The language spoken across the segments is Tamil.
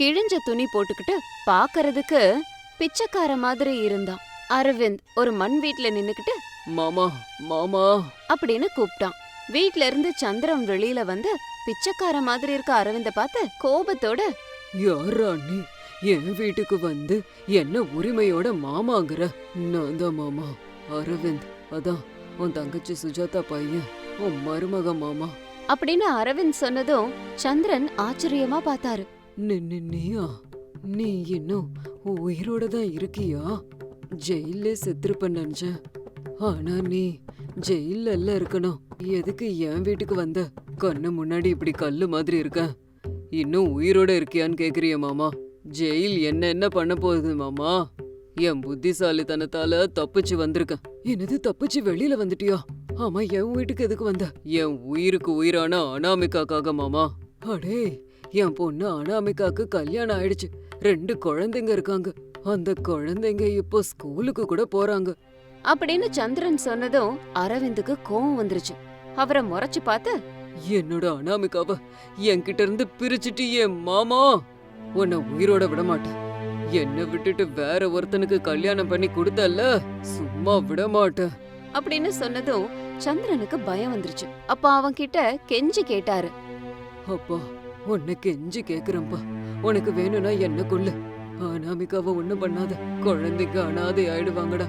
கிழிஞ்ச துணி போட்டுக்கிட்டு பாக்கறதுக்கு பிச்சைக்கார மாதிரி இருந்தான். அரவிந்த் ஒரு மண் வீட்ல நின்னுக்கிட்டு மாமா மாமா. அப்படின்னு கூப்பிட்டான். வீட்ல இருந்து சந்திரன் வெளியில வந்து பிச்சைக்கார மாதிரி இருக்க அரவிந்த பார்த்து கோபத்தோட யாரா நீ என் வீட்டுக்கு வந்து என்ன உரிமையோட மாமாங்கிற? நான் தான் மாமா. அரவிந்த் அதான். உன் தங்கச்சி சுஜாதா பையன். உன் மருமக மாமா. அப்படின்னு அரவிந்த் சொன்னதும் சந்திரன் ஆச்சரியமா பார்த்தாரு. நீயா நீ இன்னும் உயிரோட தான் இருக்கியா? ஜெயிலே செத்துருப்ப நினைச்சேன் ஆனா நீ ஜெயில்ல எல்லாம் இருக்கணும். எதுக்கு என் வீட்டுக்கு வந்த? கண்ணு முன்னாடி இப்படி கல்லு மாதிரி இருக்க. இன்னும் உயிரோட இருக்கியான்னு கேக்குறிய மாமா. ஜெயில் என்ன என்ன பண்ண போகுது மாமா? என் புத்திசாலித்தனத்தால தப்பிச்சு வந்திருக்கேன் என்னது தப்பிச்சு வெளியில வந்துட்டியா? ஆமா என் வீட்டுக்கு எதுக்கு வந்த? என் உயிருக்கு உயிரான அனாமிக்காக்காக மாமா. அடே என் பொண்ணு அனாமிகாக்கு கல்யாணம் ஆயிடுச்சு. ரெண்டு குழந்தைங்க இருக்காங்க. அந்த குழந்தைங்க இப்போ ஸ்கூலுக்கு கூட போறாங்க. அப்படின்னு சந்திரன் சொன்னதும் அரவிந்துக்கு கோவம் வந்துருச்சு. அவரை முறைச்சு பார்த்து என்னோட அனாமிகாவ என்கிட்ட இருந்து பிரிச்சுட்டு என் மாமா உன்னை உயிரோட விட மாட்டேன். என்னை விட்டுட்டு வேற ஒருத்தனுக்கு கல்யாணம் பண்ணி கொடுத்தல்ல சும்மா விட மாட்டேன். அப்படின்னு சொன்னதும் சந்திரனுக்கு பயம் வந்துருச்சு. அப்ப அவன் கிட்ட கெஞ்சி கேட்டாரு. அப்பா உன்னை கெஞ்சி கேக்குறேன்ப்பா உனக்கு வேணும்னா என்ன கொள்ளு அனாமிகாவை ஒண்ணும் பண்ணாத. குழந்தைங்க அனாதை ஆயிடுவாங்கடா.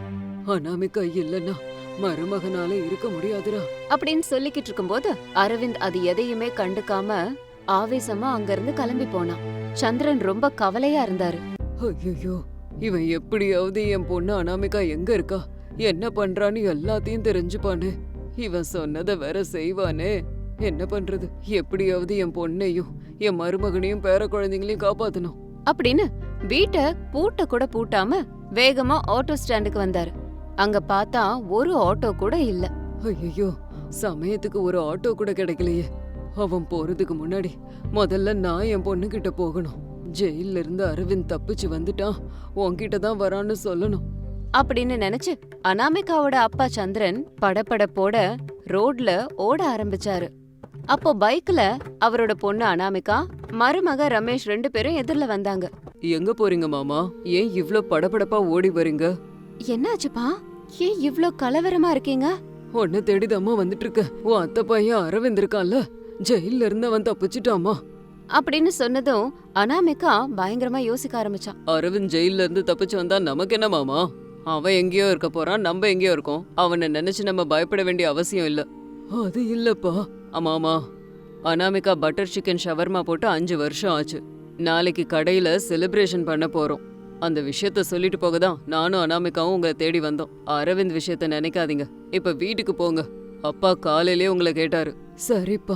அனாமிகா இல்லைன்னா மருமகனால இருக்க முடியாதுடா. அப்படின்னு சொல்லிக்கிட்டு இருக்கும்போது அரவிந்த் அது எதையுமே கண்டுக்காம ஆவேசமா அங்கிருந்து கிளம்பி போனான். சந்திரன் ரொம்ப கவலையா இருந்தாரு. ஐயோ இவன் எப்படியாவது என் பொண்ணு அனாமிகா எங்க இருக்கா? என்ன பண்றான்னு எல்லாத்தையும் தெரிஞ்சுப்பானே. இவன் சொன்னதை வேற செய்வானே. என்ன பண்றது? எப்படியாவது என் பொண்ணையும் என் மருமகனையும் பேர குழந்தைங்களையும் காப்பாத்தணும். அப்படின்னு வீட்டை பூட்ட கூட பூட்டாம வேகமா ஆட்டோ ஸ்டாண்டுக்கு வந்தாரு. அங்க பார்த்தா ஒரு ஆட்டோ கூட இல்ல. ஐயோ சமயத்துக்கு ஒரு ஆட்டோ கூட கிடைக்கலையே. அவன் போறதுக்கு முன்னாடி முதல்ல நான் என் பொண்ணு கிட்ட போகணும். ஜெயில்ல இருந்து அரவிந்த் தப்பிச்சு வந்துட்டான். உன்கிட்ட தான் வரான்னு சொல்லணும். அப்படின்னு நினைச்சு அனாமிகாவோட அப்பா சந்திரன் படபடப்போட ரோட்ல ஓட ஆரம்பிச்சாரு. அப்போ பைக்ல அவரோட பொண்ணு அனாமிகா மருமக ரமேஷ் ரெண்டு பேரும் எதிர்ல வந்தாங்க. எங்க போறீங்க மாமா? ஏன் இவ்ளோ படபடப்பா ஓடி வரீங்க? என்னாச்சுப்பா? ஏன் இவ்ளோ கலவரமா இருக்கீங்க? உன்னை தேடிதாம்மா வந்துட்டு இருக்க உன் அத்தை பையன் அரவிந்த் இருக்கான்ல ஜெயில்ல இருந்து அவன் தப்பிச்சிட்டாமா அப்படின்னு சொன்னதும் அனாமிகா பயங்கரமா யோசிக்க ஆரம்பிச்சான். அரவிந்த் ஜெயில்ல இருந்து தப்பிச்சு வந்தா நமக்கு என்ன மாமா? அவன் எங்கேயோ இருக்க போறான் நம்ம எங்கேயோ இருக்கோம். அவனை நினைச்சு நம்ம பயப்பட வேண்டிய அவசியம் இல்ல. அது இல்லப்பா. ஆமாமா. அனாமிகா பட்டர் சிக்கன் ஷவர்மா போட்டு அஞ்சு வருஷம் ஆச்சு. நாளைக்கு கடையில செலிப்ரேஷன் பண்ண போறோம். அந்த விஷயத்த சொல்லிட்டு போக தான் நானும் அனாமிகாவும் உங்களை தேடி வந்தோம். அரவிந்த் விஷயத்த நினைக்காதீங்க. இப்ப வீட்டுக்கு போங்க. அப்பா காலையிலே உங்களை கேட்டாரு. சரிப்பா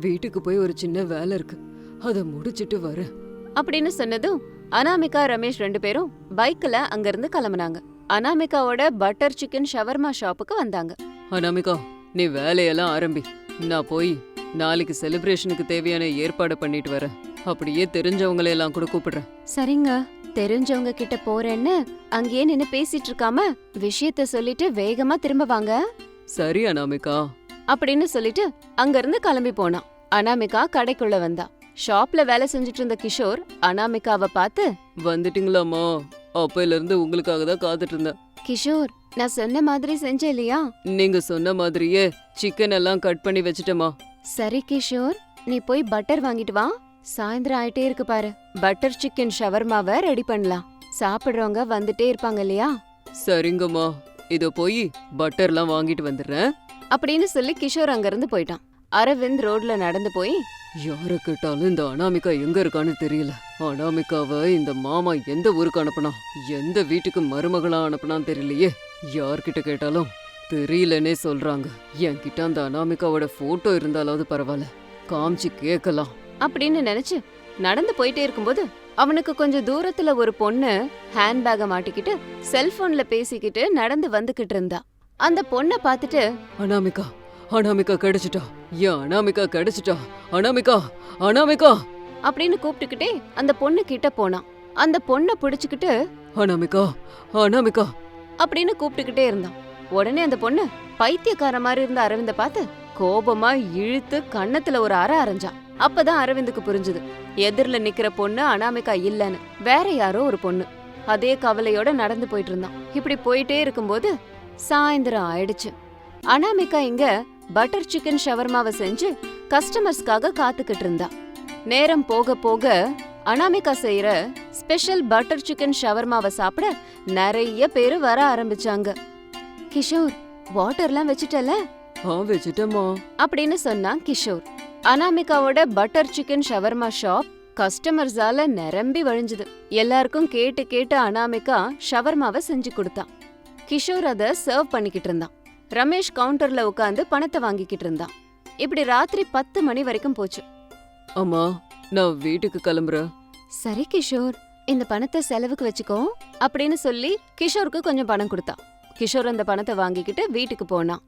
வீட்டுக்கு போய் ஒரு சின்ன வேலை இருக்கு. அதை முடிச்சிட்டு வரேன். அப்படின்னு சொன்னதும் அனாமிகா ரமேஷ் ரெண்டு பேரும் பைக்ல அங்கிருந்து கிளம்புனாங்க. அனாமிகாவோட பட்டர் சிக்கன் ஷவர்மா ஷாப்புக்கு வந்தாங்க. அனாமிகா நீ வேலையெல்லாம் ஆரம்பி. நான் போய் நாளைக்கு செலிப்ரேஷனுக்கு தேவையான ஏற்பாடு பண்ணிட்டு வரேன். அப்படியே தெரிஞ்சவங்களை எல்லாம் கூட கூப்பிடுறேன். சரிங்க. தெரிஞ்சவங்க கிட்ட போறேன்னு அங்கேயே நின்னு பேசிட்டு இருக்காம விஷயத்த சொல்லிட்டு வேகமா திரும்ப வாங்க. சரி அனாமிகா. அப்படின்னு சொல்லிட்டு அங்கிருந்து கிளம்பி போனான். அனாமிகா கடைக்குள்ள வந்தா. ஷாப்ல வேலை செஞ்சுட்டு இருந்த கிஷோர் அனாமிகாவை பார்த்து வந்துட்டீங்களாம்மா. அப்பையில இருந்து உங்களுக்காக தான் காத்துட்டு இருந்தேன். கிஷோர் நான் சொன்ன மாதிரி செஞ்ச இல்லையா நீங்க சொன்ன மாதிரியே சிக்கன் எல்லாம் கட் பண்ணி வச்சுட்டேமா சரி கிஷோர் நீ போய் பட்டர் வாங்கிட்டு வா. சாயந்தரம் ஆயிட்டே இருக்கு பாரு. பட்டர் சிக்கன் ஷவர்மாவை ரெடி பண்ணலாம். சாப்பிடுறவங்க வந்துட்டே இருப்பாங்க இல்லையா? சரிங்கம்மா. இதோ போய் பட்டர்லாம் வாங்கிட்டு வந்துடுறேன். அப்படின்னு சொல்லி கிஷோர் அங்கிருந்து போயிட்டான். அரவிந்த் ரோட்ல நடந்து போய் யார கேட்டாலும் இந்த அனாமிகா எங்க இருக்கான்னு தெரியல. அனாமிகாவை இந்த மாமா எந்த ஊருக்கு அனுப்புனா எந்த வீட்டுக்கு மருமகளா அனுப்புனான்னு தெரியலையே. யார்கிட்ட கேட்டாலும் தெரியலனே சொல்றாங்க. என்கிட்ட அந்த அனாமிகாவோட போட்டோ இருந்தாலாவது பரவாயில்ல. காமிச்சு கேட்கலாம். அப்படின்னு நினைச்சு நடந்து போயிட்டே இருக்கும்போது அவனுக்கு கொஞ்சம் தூரத்துல ஒரு பொண்ணு ஹேண்ட்பேக மாட்டிக்கிட்டு செல்போன்ல பேசிக்கிட்டு நடந்து வந்துகிட்டு இருந்தா. அந்த பொண்ணை பார்த்துட்டு அனாமிகா அனாமிகா கிடைச்சிட்டா. ஏன் அனாமிகா கிடைச்சிட்டா? அனாமிகா அனாமிகா! அப்படின்னு கூப்பிட்டுக்கிட்டே அந்த பொண்ணு கிட்ட போனான் அந்த பொண்ணை பிடிச்சுக்கிட்டு அனாமிகா அனாமிகா! அப்படின்னு கூப்பிட்டுக்கிட்டே இருந்தான். உடனே அந்த பொண்ணு பைத்தியக்கார மாதிரி இருந்த அரவிந்த பார்த்து கோபமா இழுத்து கன்னத்துல ஒரு அற அரைஞ்சான் அப்பதான் அரவிந்துக்கு புரிஞ்சுது. எதிரில நிக்கிற பொண்ணு அனாமிகா இல்லன்னு. வேற யாரோ ஒரு பொண்ணு. அதே கவலையோட நடந்து போயிட்டு இருந்தான். இப்படி போயிட்டே இருக்கும்போது சாயந்தரம் ஆயிடுச்சு. அனாமிகா இங்க பட்டர் சிக்கன் ஷவர்மாவை செஞ்சு கஸ்டமர்ஸ்க்காக காத்துக்கிட்டு இருந்தா. நேரம் போக போக அனாமிகா செய்யற ஸ்பெஷல் பட்டர் சிக்கன் ஷவர்மாவை சாப்பிட நிறைய பேர் வர ஆரம்பிச்சாங்க. கிஷோர் வாட்டர்லாம் வச்சுட்டல? ஆ வச்சுட்டேம்மா. அப்படின்னு சொன்னான் கிஷோர். அனாமிகாவோட பட்டர் சிக்கன் ஷவர்மா ஷாப் கஸ்டமர்ஸால நிரம்பி வழிஞ்சுது. எல்லாருக்கும் கேட்டு கேட்டு அனாமிகா ஷவர்மாவை செஞ்சு கொடுத்தான் கிஷோர் அத சர்வ் பண்ணிக்கிட்டு இருந்தான். ரமேஷ் கவுண்டர்ல உட்காந்து பணத்தை வாங்கிக்கிட்டு இருந்தான். இப்படி ராத்திரி பத்து மணி வரைக்கும் போச்சு. அம்மா நான் வீட்டுக்கு கிளம்புறேன். சரி கிஷோர் இந்த பணத்தை செலவுக்கு வச்சுக்கோ அப்படின்னு சொல்லி கிஷோருக்கு கொஞ்சம் பணம் கொடுத்தான். கிஷோர் அந்த பணத்தை வாங்கிக்கிட்டு வீட்டுக்கு போனான்.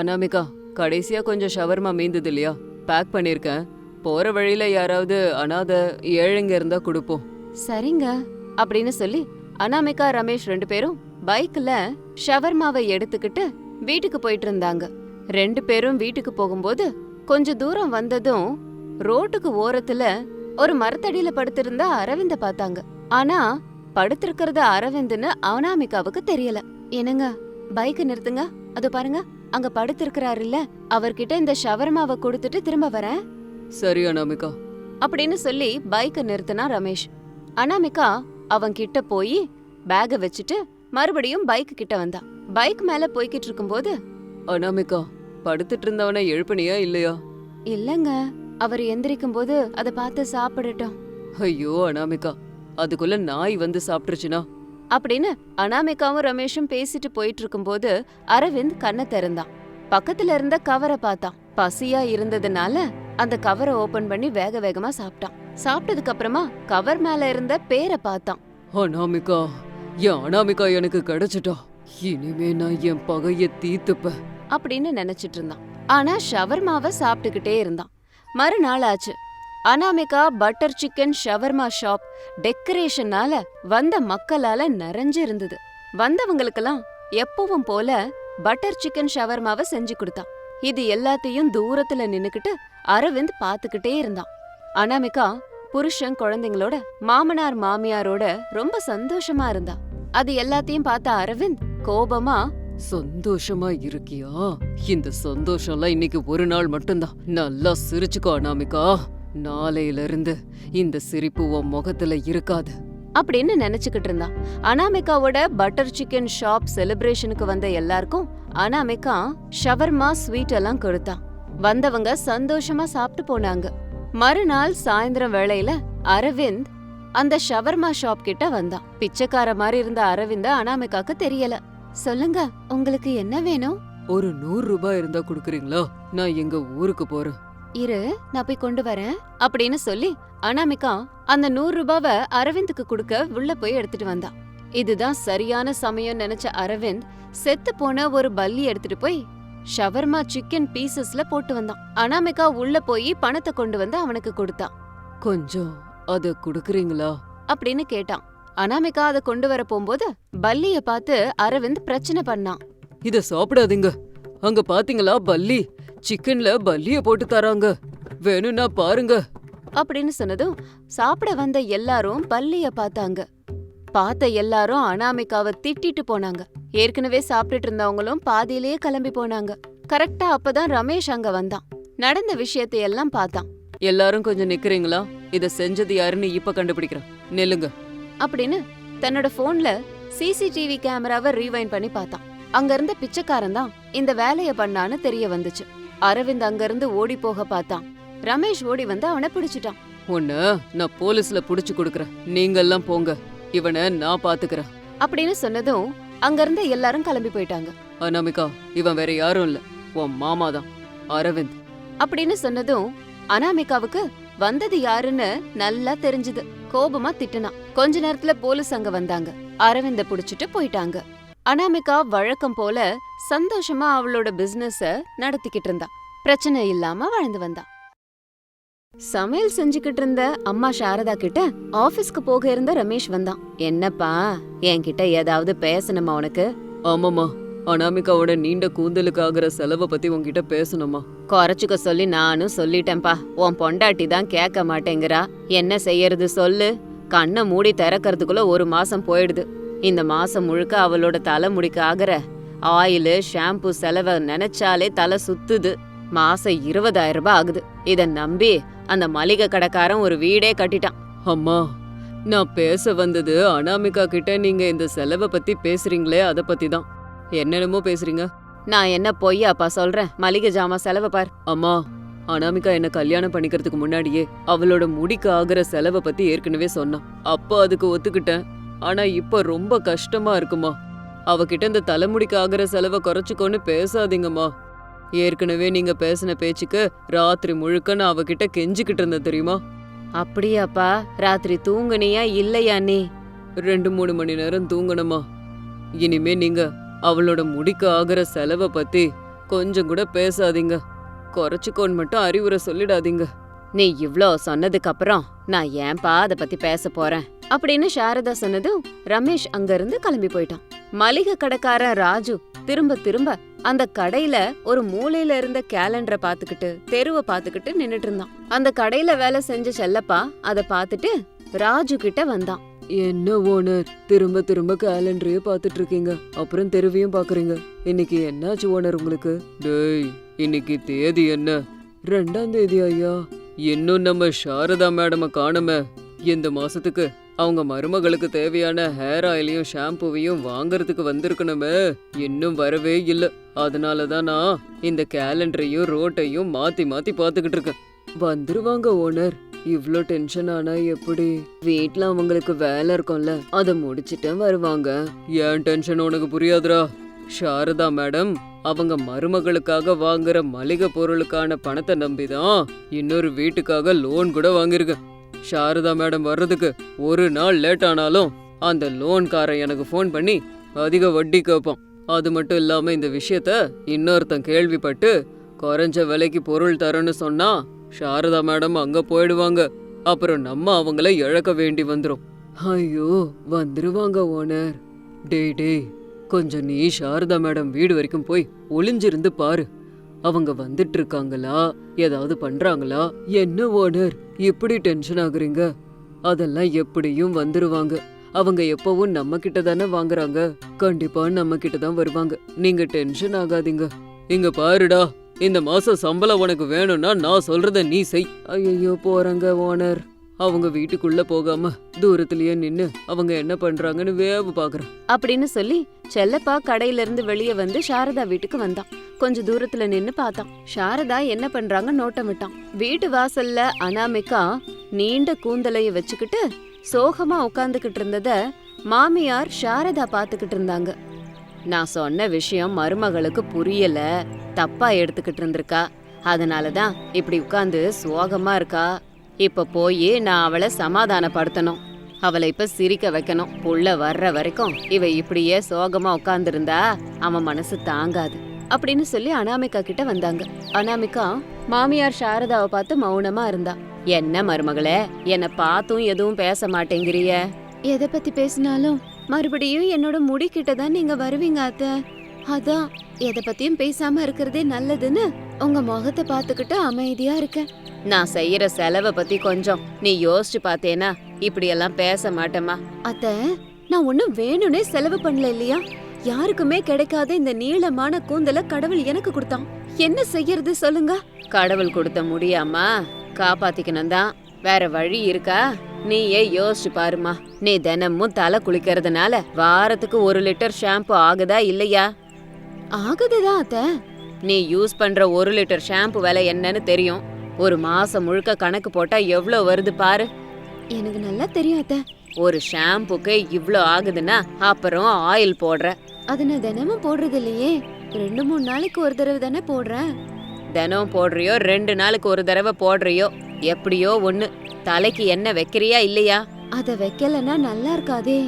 அனாமிகா கடைசியா கொஞ்சம் ஷவர்மா மீந்தது இல்லையா? பேக் பண்ணிருக்கேன். போற வழியில யாராவது அனாதை ஏழைங்க இருந்தா கொடுப்போம். சரிங்க அப்படின்னு சொல்லி அனாமிகா ரமேஷ் ரெண்டு பேரும் பைக்ல ஷவர்மாவை எடுத்துக்கிட்டு வீட்டுக்கு போயிட்டு இருந்தாங்க ரெண்டு பேரும் வீட்டுக்கு போகும்போது கொஞ்ச தூரம் வந்ததும் ரோட்டுக்கு ஓரத்துல ஒரு மரத்தடியில படுத்திருந்த அரவிந்த பார்த்தாங்க. ஆனா படுத்திருக்கிறது அரவிந்த்னு அனாமிகாவுக்கு தெரியல. என்னங்க பைக் நிறுத்துங்க. அது பாருங்க அங்க படுத்திருக்கிறாருல்ல அவர்கிட்ட இந்த ஷவர்மாவை கொடுத்துட்டு திரும்ப வரேன். சரி அனாமிகா. அப்படின்னு சொல்லி பைக்கை நிறுத்தினா ரமேஷ். அனாமிகா அவன் கிட்ட போய் பேக வச்சுட்டு மறுபடியும் பைக் கிட்ட வந்தா பைக் மேல போய்கிட்டு இருக்கும்போது அனாமிகா படுத்துட்டு இருந்தவனை எழுப்பினியா இல்லையா? இல்லங்க. அவர் எந்திரிக்கும் போது அதை பார்த்து சாப்பிடட்டும். ஐயோ அனாமிகா அதுக்குள்ள நாய் வந்து சாப்பிட்டுருச்சுனா? அப்படின்னு அனாமிகாவும் ரமேஷும் பேசிட்டு போயிட்டு இருக்கும்போது அரவிந்த் கண்ணை திறந்தான். பக்கத்துல இருந்த கவரை பார்த்தான். பசியா இருந்ததுனால அந்த கவரை ஓபன் பண்ணி வேக வேகமா சாப்பிட்டான். சாப்பிட்டதுக்கு அப்புறமா கவர் மேல இருந்த பேரை பார்த்தான். அனாமிகா என் அனாமிகா எனக்கு கிடைச்சிட்டா. இனிமே நான் என் பகைய தீத்துப்பேன் அப்படின்னு நினைச்சிட்டு இருந்தான். ஆனா ஷவர்மாவை சாப்பிட்டுக்கிட்டே இருந்தான். மறுநாள் ஆச்சு. Anamika butter chicken shawarma shop டெக்கரேஷனால வந்த மக்களால நிறைஞ்சு இருந்தது. வந்தவங்களுக்கெல்லாம் எப்பவும் போல பட்டர் சிக்கன் ஷவர்மாவை செஞ்சு கொடுத்தான். இது எல்லாத்தையும் தூரத்துல நின்னுக்கிட்டு அரவிந்த் பாத்துக்கிட்டே இருந்தான். அனாமிகா புருஷன் குழந்தைங்களோட மாமனார் மாமியாரோட ரொம்ப சந்தோஷமா இருந்தா. அது எல்லாத்தையும் பார்த்த அரவிந்த் கோபமா சந்தோஷமா இருக்கியா? இந்த சந்தோஷம்லாம் இன்னைக்கு ஒரு நாள் மட்டும்தான். நல்லா சிரிச்சுக்கோ அனாமிகா. நாளையில இருந்து இந்த சிரிப்பு உன் முகத்துல இருக்காது. அப்படின்னு நினைச்சுக்கிட்டு இருந்தான் அனாமிகாவோட பட்டர் சிக்கன் ஷாப் செலிப்ரேஷனுக்கு வந்த எல்லாருக்கும் அனாமிகா ஷவர்மா ஸ்வீட் எல்லாம் கொடுத்தான் வந்தவங்க சந்தோஷமா சாப்பிட்டு போனாங்க. மறுநாள் சாயந்தரம் வேளையில அரவிந்த் அந்த ஷவர்மா ஷாப் கிட்ட வந்தான். பிச்சைக்கார மாதிரி இருந்த அரவிந்த அனாமிகாக்கு தெரியல. சொல்லுங்க உங்களுக்கு என்ன வேணும்? ஒரு நூறு ரூபாய் இருந்தா குடுக்குறீங்களா? நான் எங்க ஊருக்கு போறேன். இரு நான் போய் கொண்டு வரேன் அப்படின்னு சொல்லி அனாமிகா அந்த நூறு ரூபாவை அரவிந்துக்கு கொடுக்க உள்ள போய் எடுத்துட்டு வந்தா இதுதான் சரியான சமயம் நினைச்ச அரவிந்த் செத்து போன ஒரு பல்லி எடுத்துட்டு போய் ஷவர்மா சிக்கன் பீசஸ்ல போட்டு வந்தான். அனாமிகா உள்ள போய் பணத்தை கொண்டு வந்து அவனுக்கு கொடுத்தா. கொஞ்சம் அத குடுக்குறீங்களா? அப்படின்னு கேட்டான். அனாமிகா அதை கொண்டு வர போகும்போது பல்லிய பார்த்து அரவிந்த் பிரச்சனை பண்ணான். இத சாப்பிடாதீங்க. அங்க பாத்தீங்களா பல்லி? சிக்கன்ல பல்லிய போட்டு தராங்க. வேணும்னா பாருங்க. அப்படின்னு சொன்னதும் சாப்பிட வந்த எல்லாரும் பல்லிய பார்த்தாங்க. பார்த்த எல்லாரும் அனாமிகாவை திட்டிட்டு போனாங்க. ஏற்கனவே சாப்பிட்டுட்டு இருந்தவங்களும் பாதியிலேயே கிளம்பி போனாங்க. கரெக்டா அப்பதான் ரமேஷ் அங்க வந்தான். நடந்த விஷயத்தை எல்லாம் பார்த்தான். எல்லாரும் கொஞ்சம் நிக்கிறீங்களா? இத செஞ்சது யாருன்னு இப்ப கண்டுபிடிக்கிறேன். நெல்லுங்க. அப்படின்னு தன்னோட போன்ல சிசிடிவி கேமராவை ரீவைண்ட் பண்ணி பார்த்தான். அங்க இருந்த பிச்சைக்காரன் தான் இந்த வேலைய பண்ணான்னு தெரிய வந்துச்சு. அரவிந்த் அங்க இருந்து ஓடி போக பார்த்தான். ரமேஷ் ஓடி வந்து அவனை பிடிச்சிட்டான். உன்ன நான் போலீஸ்ல புடிச்சு கொடுக்கறேன். நீங்கெல்லாம் போங்க. இவனை நான் பாத்துக்கறேன். அப்படின்னு சொன்னதும் அங்க இருந்த எல்லாரும் கிளம்பி போயிட்டாங்க. அனாமிகா இவன் வேற யாரும் இல்ல. உன் மாமா தான். அரவிந்த். அப்படின்னு சொன்னதும் அனாமிகாவுக்கு வந்தது யாருன்னு நல்லா தெரிஞ்சுது. கோபமா திட்டுனான். கொஞ்ச நேரத்துல போலீஸ் அங்க வந்தாங்க. அரவிந்த புடிச்சிட்டு போயிட்டாங்க. அனாமிகா வழக்கம் போல சந்தோஷமா அவளோட பிசினஸ நடத்திக்கிட்டு இருந்தா பிரச்சனை இல்லாம வாழ்ந்து வந்தா சமையல் செஞ்சுக்கிட்டு இருந்த அம்மா சாரதா கிட்ட ஆபீஸ்க்கு போக இருந்த ரமேஷ் வந்தான். என்னப்பா என்கிட்ட ஏதாவது பேசணுமா உனக்கு? ஆமாமா அனாமிகாவோட நீண்ட கூந்தலுக்கு ஆகிற செலவை பத்தி உன்கிட்ட பேசணுமா குறைச்சுக்க சொல்லி நானும் சொல்லிட்டேன்பா உன் பொண்டாட்டி தான் கேட்க மாட்டேங்கிறா. என்ன செய்யறது சொல்லு. கண்ணை மூடி திறக்கறதுக்குள்ள ஒரு மாசம் போயிடுது. இந்த மாசம் முழுக்க அவளோட தலைமுடிக்கு ஆகிற ஆயிலு ஷாம்பு செலவை நினைச்சாலே தலை சுத்துது. மாசம் இருபதாயிரம் ரூபாய் ஆகுது. இத நம்பி அந்த மளிகை கடைக்காரன் ஒரு வீடே கட்டிட்டான். அம்மா நான் பேச வந்தது அனாமிகா கிட்ட நீங்க இந்த செலவை பத்தி பேசுறீங்களே அத பத்தி தான். என்னென்னமோ பேசுறீங்க. நான் என்ன பொய்யாப்பா சொல்றேன்? மளிகை ஜாமான் செலவை பார். அம்மா அனாமிகா என்ன கல்யாணம் பண்ணிக்கிறதுக்கு முன்னாடியே அவளோட முடிக்கு ஆகுற செலவை பத்தி ஏற்கனவே சொன்னான். அப்போ அதுக்கு ஒத்துக்கிட்டேன். ஆனா இப்ப ரொம்ப கஷ்டமா இருக்குமா. அவகிட்ட இந்த தலைமுடிக்கு ஆகுற செலவை குறைச்சிக்கோன்னு பேசாதீங்கம்மா. ஏற்கனவே நீங்க பேசின பேச்சுக்கு ராத்திரி முழுக்க நான் அவகிட்ட கெஞ்சிக்கிட்டு இருந்தேன் தெரியுமா? அப்படியாப்பா ராத்திரி தூங்குனியா இல்லையா நீ? ரெண்டு மூணு மணி நேரம் தூங்கணுமா? இனிமே நீங்க அவளோட முடிக்கு ஆகுற செலவை பத்தி கொஞ்சம் கூட பேசாதீங்க. குறைச்சிக்கோன்னு மட்டும் அறிவுரை சொல்லிடாதீங்க. நீ இவ்ளோ சொன்னதுக்கு அப்புறம் நான் ஏன்பா அத பத்தி பேச போறேன்? அப்படின்னு சாரதா சொன்னதும் ரமேஷ் அங்கிருந்து கிளம்பி போயிட்டான். மளிகை கடைக்காரன் ராஜு திரும்ப திரும்ப அந்த கடையில ஒரு மூலையில இருந்த கேலண்டரை பாத்துக்கிட்டு தெருவை பாத்துக்கிட்டு நின்னுட்டு இருந்தான். அந்த கடையில வேலை செஞ்ச செல்லப்பா அத பாத்துட்டு ராஜு கிட்ட வந்தான். என்ன ஓனர்? திரும்ப திரும்ப கேலண்டரையே பார்த்துட்டு இருக்கீங்க. அப்புறம் தெருவையும் பாக்குறீங்க இன்னைக்கு என்னாச்சு ஓனர் உங்களுக்கு? டேய் இன்னைக்கு தேதி என்ன? ரெண்டாம் தேதி ஐயா. இன்னும் நம்ம சாரதா மேடம காணுமே. இந்த மாசத்துக்கு அவங்க மருமகளுக்கு தேவையான ஹேர் ஆயிலையும் ஷாம்புவையும் வாங்குறதுக்கு வந்திருக்கணுமே. இன்னும் வரவே இல்லை. அதனால தான் நான் இந்த கேலண்டரையும் ரோட்டையும் மாத்தி மாத்தி பார்த்துக்கிட்டு இருக்கேன். வந்துருவாங்க ஓனர் இவ்ளோ டென்ஷன் ஆனா எப்படி? வீட்ல அவங்களுக்கு வேலை இருக்கும்ல. அத முடிச்சிட்டு வருவாங்க. ஏன் டென்ஷன் உனக்கு புரியாதுடா? சாரதா மேடம் அவங்க மருமகளுக்காக வாங்குற மளிகை பொருளுக்கான பணத்தை நம்பிதான் இன்னொரு வீட்டுக்காக லோன் கூட வாங்கியிருக்கேன். சாரதா மேடம் வர்றதுக்கு ஒரு நாள் லேட் ஆனாலும் அந்த லோன்காரன் எனக்கு ஃபோன் பண்ணி அதிக வட்டி கேட்பான் அது மட்டும் இல்லாம இந்த விஷயத்த இன்னொருத்தன் கேள்விப்பட்டு குறைஞ்ச விலைக்கு பொருள் தரேன்னு சொன்னா சாரதா மேடம் அங்க போயிடுவாங்க. அப்புறம் நம்ம அவங்கள இழக்க வேண்டி வந்துடும் ஐயோ வந்துருவாங்க ஓனர். டேய் டேய் கொஞ்சம் நீ சாரதா மேடம் வீடு வரைக்கும் போய் ஒளிஞ்சிருந்து பாரு. அவங்க வந்துட்டு இருக்காங்களா ஏதாவது பண்றாங்களா? என்ன ஓனர்? இப்படி டென்ஷன் ஆகுறீங்க? அதெல்லாம் எப்படியும் வந்துருவாங்க. அவங்க எப்பவும் நம்ம கிட்ட தானே வாங்குறாங்க. கண்டிப்பா நம்ம கிட்ட தான் வருவாங்க. நீங்க டென்ஷன் ஆகாதீங்க. இங்க பாருடா இந்த மாசம் சம்பளம் உனக்கு வேணும்னா நான் சொல்றத நீ செய். ஐயோ போறங்க ஓனர். அவங்க வீட்டுக்குள்ள போகாம தூரத்திலேயே நின்னு அவங்க என்ன பண்றாங்கன்னு வேவு பாக்குறான். அப்படின்னு சொல்லி செல்லப்பா கடையில இருந்து வெளியே வந்து சாரதா வீட்டுக்கு வந்தான். கொஞ்ச தூரத்துல நின்னு பார்த்தான். சாரதா என்ன பண்றாங்க நோட்டம் விட்டான். வீட்டு வாசல்ல அனாமிகா நீண்ட கூந்தலைய வச்சுக்கிட்டு சோகமா உட்காந்துக்கிட்டு இருந்தத மாமியார் சாரதா பாத்துக்கிட்டு இருந்தாங்க. நான் சொன்ன விஷயம் மருமகளுக்கு புரியல. தப்பா எடுத்துக்கிட்டு இருந்திருக்கா. அதனாலதான் இப்படி உட்காந்து சோகமா இருக்கா? இப்போ போய் நான் அவளை சமாதானப்படுத்தணும். அவளை இப்ப சிரிக்க வைக்கணும். புள்ள வர்ற வரைக்கும் இவ இப்படியே சோகமா உட்காந்துருந்தா அவன் மனசு தாங்காது. அப்படின்னு சொல்லி அனாமிகா கிட்ட வந்தாங்க. அனாமிகா மாமியார் சாரதாவை பார்த்து மௌனமா இருந்தா. என்ன மருமகளே என்னை பார்த்தும் எதுவும் பேச மாட்டேங்கிறிய? எதை பத்தி பேசினாலும் மறுபடியும் என்னோட முடி கிட்ட தான் நீங்க வருவீங்க அத்த. அதான் எதை பத்தியும் பேசாம இருக்கிறதே நல்லதுன்னு உங்க முகத்தை பார்த்துக்கிட்டு அமைதியா இருக்கேன். நான் செய்யற செலவை பத்தி கொஞ்சம் நீ யோசிச்சு பார்த்தேனா? இப்படி எல்லாம் பேச மாட்டேமா அத்த நான் ஒண்ணும் வேணும்னே செலவு பண்ணல இல்லையா? யாருக்குமே கிடைக்காத இந்த நீளமான கூந்தல கடவுள் எனக்கு கொடுத்தான். என்ன செய்யறது சொல்லுங்க? கடவுள் கொடுத்த முடியாமா காப்பாத்திக்கணும் தான் வேற வழி இருக்கா? நீயே யோசிச்சு பாருமா நீ தினமும் தலை குளிக்கிறதுனால வாரத்துக்கு ஒரு லிட்டர் ஷாம்பு ஆகுதா இல்லையா? ஆகுதுதான் அத்த. நீ யூஸ் பண்ற ஒரு லிட்டர் ஷாம்பு விலை என்னன்னு தெரியும். ஒரு மாசம் முழுக்க கணக்கு போட்டா எவ்வளவு வருது பாரு. எனக்கு நல்லா தெரியும் அத்த. ஒரு ஷாம்புக்கு இவ்ளோ ஆகுதுன்னா அப்புறம் ஆயில் போடுற. அது நான் தினமும் போடுறது இல்லையே. ரெண்டு மூணு நாளைக்கு ஒரு தடவை தானே போடுறேன். தினம் போடுறியோ ரெண்டு நாளுக்கு ஒரு தடவை போடுறியோ எப்படியோ ஒண்ணு. தலைக்கு எண்ணெய் வைக்கிறியா இல்லையா? அத வைக்கலன்னா நல்லா இருக்காதே.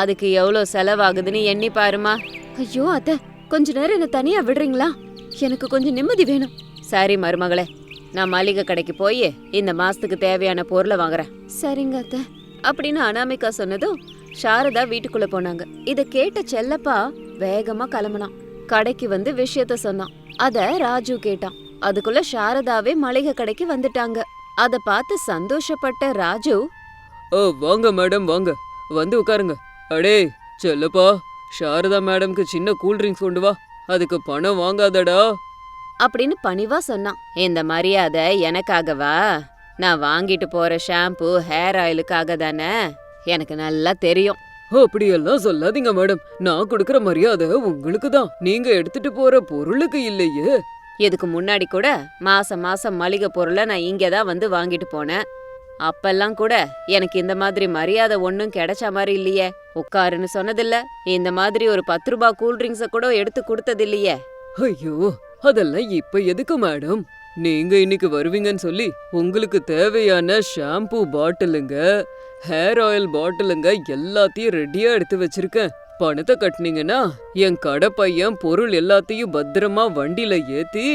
அதுக்கு எவ்வளவு செலவாகுதுன்னு எண்ணி பாருமா. ஐயோ அத்த கொஞ்ச நேரம் என்ன தனியா விடுறீங்களா? எனக்கு கொஞ்சம் நிம்மதி வேணும். சரி மருமகளே நான் மளிகை கடைக்கு போய் இந்த மாசத்துக்கு தேவையான பொருளை வாங்குறேன். சரிங்க அத்த. அப்படின்னு அனாமிகா சொன்னதும் சாரதா வீட்டுக்குள்ள போனாங்க. இத கேட்ட செல்லப்பா வேகமா கிளம்புனான். கடைக்கு வந்து விஷயத்த சொன்னான். அத ராஜு கேட்டான். அதுக்குள்ள சாரதாவே மளிகை கடைக்கு வந்துட்டாங்க. அத பார்த்து சந்தோஷப்பட்ட ராஜு ஓ வாங்க மேடம் வாங்க. வந்து உட்காருங்க. அடே செல்லப்பா சாரதா மேடம்க்கு சின்ன கூல் ட்ரிங்க்ஸ் கொண்டு வா. அதுக்கு பணம் வாங்காதடா. அப்படின்னு பணிவா சொன்னான். இந்த மரியாதை எனக்காகவா? நான் வாங்கிட்டு போற ஷாம்பு ஹேர் ஆயிலுக்காக தானே? எனக்கு நல்லா தெரியும். அப்படியெல்லாம் சொல்லாதீங்க மேடம். நான் கொடுக்கற மரியாதை உங்களுக்கு தான். நீங்க எடுத்துட்டு போற பொருளுக்கு இல்லையே. இதுக்கு முன்னாடி கூட மாசம் மாசம் மளிகை பொருளை நான் இங்கே தான் வந்து வாங்கிட்டு போனேன். அப்பெல்லாம் கூட எனக்கு இந்த மாதிரி மரியாதை ஒன்றும் கிடைச்ச மாதிரி இல்லையே. உட்காருன்னு சொன்னதில்ல. இந்த மாதிரி ஒரு பத்து ரூபாய் கூல்ட்ரிங்க்ஸை கூட எடுத்து கொடுத்ததில்லையே. ஐயோ அதெல்லாம் இப்ப எதுக்கு மேடம் நீங்க இன்னைக்கு வருவீங்கன்னு சொல்லி உங்களுக்கு தேவையான ஷாம்பு பாட்டிலுங்க ஹேர் ஆயில் பாட்டிலுங்க எல்லாத்தையும் ரெடியா எடுத்து வச்சிருக்கேன். பணத்தை கட்டுனீங்கன்னா என் கடை பையன் பொருள் எல்லாத்தையும் பத்திரமா வண்டியில ஏத்தி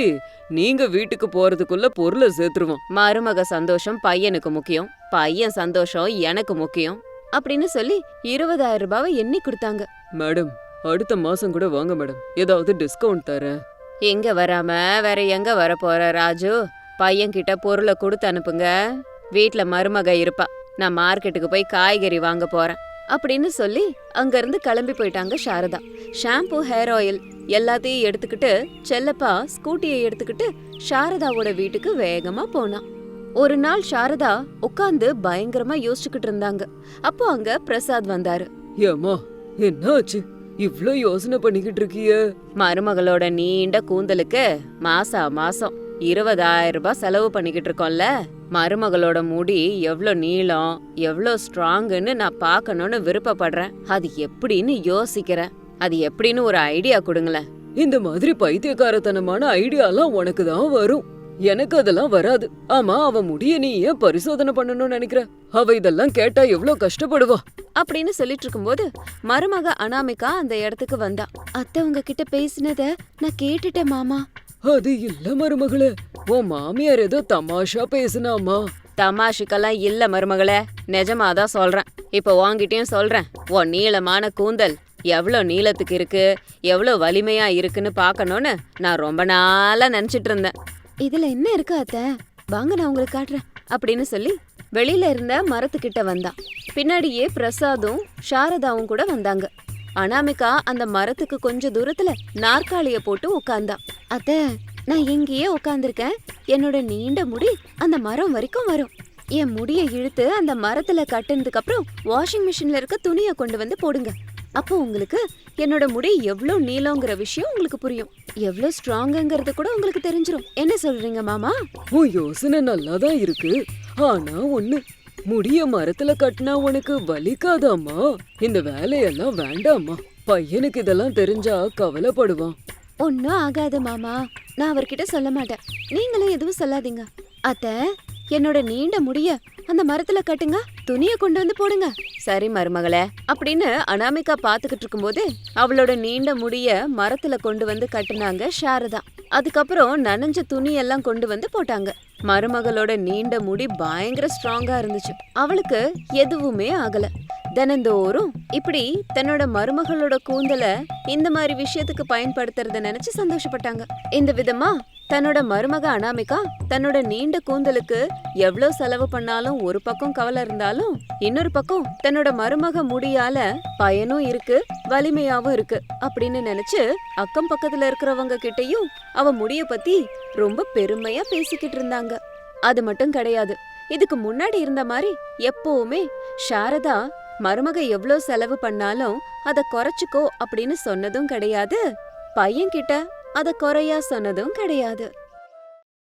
நீங்க வீட்டுக்கு போறதுக்குள்ள பொருளை சேர்த்துருவான். மருமக சந்தோஷம் பையனுக்கு முக்கியம் பையன் சந்தோஷம் எனக்கு முக்கியம் அப்படின்னு சொல்லி இருபதாயிரம் ரூபாவை எண்ணி கொடுத்தாங்க. மேடம் அடுத்த மாசம் கூட வாங்க மேடம் ஏதாவது டிஸ்கவுண்ட் தரேன். இங்க வராம? வேற எங்க வர போற ராஜு? பையன்கிட்ட பொருளை கொடுத்து அனுப்புங்க. வீட்ல மருமக இருப்பா. நான் மார்க்கெட்டுக்கு போய் காய்கறி வாங்க போறேன். அப்படின்னு சொல்லி அங்கிருந்து கிளம்பி போயிட்டாங்க சாரதா. ஷாம்பு ஹேர் ஆயில் எல்லாத்தையும் எடுத்துக்கிட்டு செல்லப்பா ஸ்கூட்டியை எடுத்துக்கிட்டு சாரதாவோட வீட்டுக்கு வேகமா போனான். ஒரு நாள் சாரதா உட்காந்து பயங்கரமா யோசிச்சுக்கிட்டு இருந்தாங்க. அப்போ அங்க பிரசாத் வந்தாரு. ஏமா என்ன ஆச்சு? இவ்ளோ யோசனை பண்ணிக்கிட்டு இருக்கிய? மருமகளோட நீண்ட கூந்தலுக்கு மாசா மாசம் இருபதாயிரம் ரூபாய் செலவு பண்ணிக்கிட்டு இருக்கோம்ல. மருமகளோட முடி எவ்ளோ நீளம் எவ்ளோ ஸ்ட்ராங்குன்னு நான் பார்க்கணும்னு விருப்பப்படுறேன். அது எப்படின்னு யோசிக்கிறேன். அது எப்படின்னு ஒரு ஐடியா கொடுங்களேன். இந்த மாதிரி பைத்தியக்காரத்தனமான ஐடியாலாம் உனக்கு தான் வரும். எனக்கு அதெல்லாம் வராது. ஆமா அவ முடிய நீ ஏன் பரிசோதனை பண்ணணும்னு நினைக்கிற? அவ இதெல்லாம் கேட்டா எவ்ளோ கஷ்டப்படுவா? அப்படின்னு சொல்லிட்டு இருக்கும்போது மருமக அனாமிகா அந்த இடத்துக்கு வந்தா. அத்தை உங்ககிட்ட பேசினத நான் கேட்டுட்டேன் மாமா. அது இல்ல மருமகளே. உன் மாமியார் ஏதோ தமாஷா பேசுனாமா? தமாஷுக்கெல்லாம் இல்ல மருமகளே. நிஜமாதான் சொல்றேன். இப்ப உன்கிட்டயும் சொல்றேன். உன் நீளமான கூந்தல் எவ்வளோ நீளத்துக்கு இருக்கு? எவ்வளோ வலிமையா இருக்குன்னு பார்க்கணும்னு நான் ரொம்ப நாளா நினைச்சிட்டு இருந்தேன். இதுல என்ன இருக்கு அத்த? வாங்க நான் உங்களுக்கு காட்டுறேன். அப்படின்னு சொல்லி வெளியில இருந்த மரத்துக்கிட்ட வந்தான். பின்னாடியே பிரசாதும் சாரதாவும் கூட வந்தாங்க. அனாமிகா அந்த மரத்துக்கு கொஞ்ச தூரத்துல நாற்காலிய போட்டு உட்கார்ந்தான் அத்த நான் இங்கேயே உட்காந்துருக்கேன் என்னோட நீண்ட முடி அந்த மரம் வரைக்கும் வரும். என் முடியை இழுத்து அந்த மரத்துல கட்டினதுக்கு அப்புறம் வாஷிங் மிஷின்ல இருக்க துணியை கொண்டு வந்து போடுங்க. அப்போ உங்களுக்கு என்னோட முடி எவ்வளோ நீளங்கிற விஷயம் உங்களுக்கு புரியும். எவ்வளோ ஸ்ட்ராங்குங்கிறது கூட உங்களுக்கு தெரிஞ்சிரும். என்ன சொல்றீங்க மாமா? உன் யோசனை நல்லாதான் இருக்கு. ஆனா ஒண்ணு முடிய மரத்துல கட்டினா உனக்கு வலிக்காதாம்மா? இந்த வேலையெல்லாம் வேண்டாம்மா. பையனுக்கு இதெல்லாம் தெரிஞ்சா கவலைப்படுவான். ஒன்னும் ஆகாது மாமா. நான் அவர்கிட்ட சொல்ல மாட்டேன். நீங்களும் எதுவும் சொல்லாதீங்க. அத்த என்னோட நீண்ட முடிய அந்த மரத்துல கட்டுங்க. துணிய கொண்டு வந்து போடுங்க. சரி மருமகளே அப்படின்னு அனாமிகா பாத்துக்கிட்டு இருக்கும்போது அவளோட நீண்ட முடிய மரத்துல கொண்டு வந்து கட்டுனாங்க சாரதா அதுக்கப்புறம் நனைஞ்ச துணியெல்லாம் கொண்டு வந்து போட்டாங்க. மருமகளோட நீண்ட முடி பயங்கர ஸ்ட்ராங்கா இருந்துச்சு. அவளுக்கு எதுவுமே ஆகல. தினந்தோறும் இப்படி தன்னோட மருமகளோட கூந்தல இந்த மாதிரி விஷயத்துக்கு பயன்படுத்துறத நினைச்சு சந்தோஷப்பட்டாங்க. இந்த விதமா தன்னோட மருமக அனாமிகா தன்னோட நீண்ட கூந்தலுக்கு எவ்வளவு செலவு பண்ணாலும் ஒரு பக்கம் கவலை இருந்தாலும் இன்னொரு பக்கம் தன்னோட மருமக முடியால பயனும் இருக்கு வலிமையாவும் இருக்கு அப்படின்னு நினைச்சு அக்கம் பக்கத்துல இருக்கிறவங்க கிட்டயும் அவ முடிய பத்தி ரொம்ப பெருமையா பேசிக்கிட்டு இருந்தாங்க. அது மட்டும் கிடையாது. இதுக்கு முன்னாடி இருந்த மாதிரி எப்பவுமே சாரதா மருமக எவ்ளோ செலவு பண்ணாலும் அத குறைச்சுக்கோ அப்படின்னு சொன்னதும் கிடையாது. பையன்கிட்ட அத குறையா சொன்னதும் கிடையாது.